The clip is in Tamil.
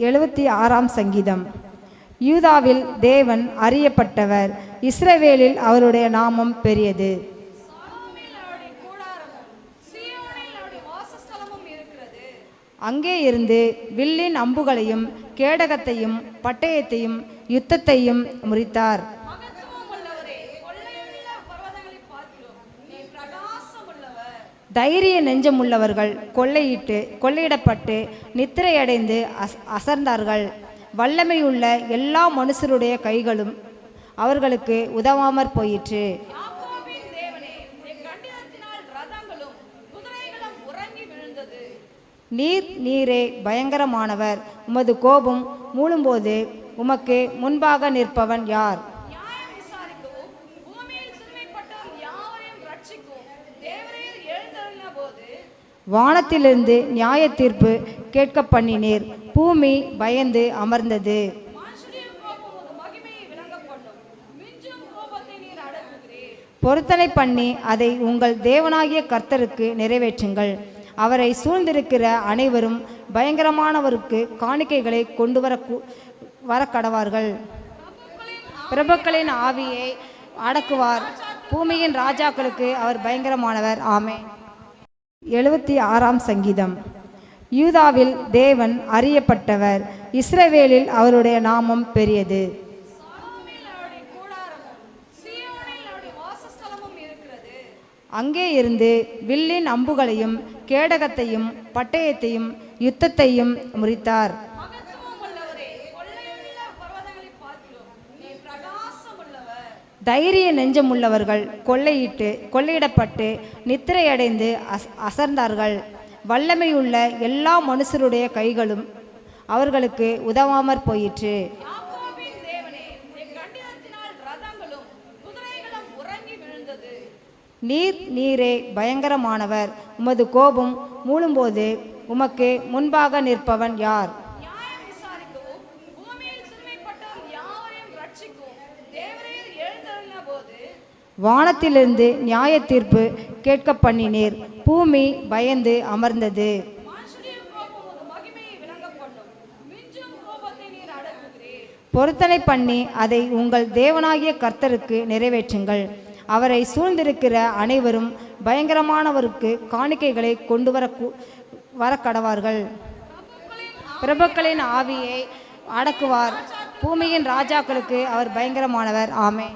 எழுபத்தி ஆறாம் சங்கீதம். யூதாவில் தேவன் அறியப்பட்டவர். இஸ்ரவேலில் அவருடைய நாமம் பெரியது. அங்கே இருந்து வில்லின் அம்புகளையும் கேடகத்தையும் பட்டயத்தையும் யுத்தத்தையும் முறித்தார். தைரிய நெஞ்சமுள்ளவர்கள் கொள்ளையிட்டு கொள்ளையிடப்பட்டு நித்திரையடைந்து அஸ் அசர்ந்தார்கள். வல்லமையுள்ள எல்லா மனுஷருடைய கைகளும் அவர்களுக்கு உதவாமற் போயிற்று. நீர் நீரே பயங்கரமானவர். உமது கோபம் மூழும்போது உமக்கு முன்பாக நிற்பவன் யார்? வானத்திலிருந்து நியாய தீர்ப்பு கேட்க பண்ணினீர் பூமி பயந்து அமர்ந்தது. பொருத்தனை பண்ணி அதை உங்கள் தேவனாகிய கர்த்தருக்கு நிறைவேற்றுங்கள். அவரை சூழ்ந்திருக்கிற அனைவரும் பயங்கரமானவருக்கு காணிக்கைகளை கொண்டு வர வர கடவார்கள் பிரபுக்களின் ஆவியை அடக்குவார். பூமியின் ராஜாக்களுக்கு அவர் பயங்கரமானவர். ஆமே எழுபத்தி ஆறாம் சங்கீதம். யூதாவில் தேவன் அறியப்பட்டவர். இஸ்ரவேலில் அவருடைய நாமம் பெரியது. அங்கே இருந்து வில்லின் அம்புகளையும் கேடகத்தையும் பட்டயத்தையும் யுத்தத்தையும் முறித்தார். தைரிய நெஞ்சமுள்ளவர்கள் கொள்ளையிட்டு கொள்ளையிடப்பட்டு நித்திரையடைந்து அஸ் அசர்ந்தார்கள். வல்லமையுள்ள எல்லா மனுஷருடைய கைகளும் அவர்களுக்கு உதவாமற் போயிற்று. நீர் நீரே பயங்கரமானவர். உமது கோபம் மூழும்போது உமக்கு முன்பாக நிற்பவன் யார்? நியாயம் வானத்திலிருந்து நியாய தீர்ப்பு கேட்க பண்ணினீர் பூமி பயந்து அமர்ந்தது. பொருத்தனை பண்ணி அதை உங்கள் தேவனாகிய கர்த்தருக்கு நிறைவேற்றுங்கள். அவரை சூழ்ந்திருக்கிற அனைவரும் பயங்கரமானவருக்கு காணிக்கைகளை கொண்டு வர வர கடவார்கள் பிரபுக்களின் ஆவியை அடக்குவார். பூமியின் ராஜாக்களுக்கு அவர் பயங்கரமானவர். ஆமே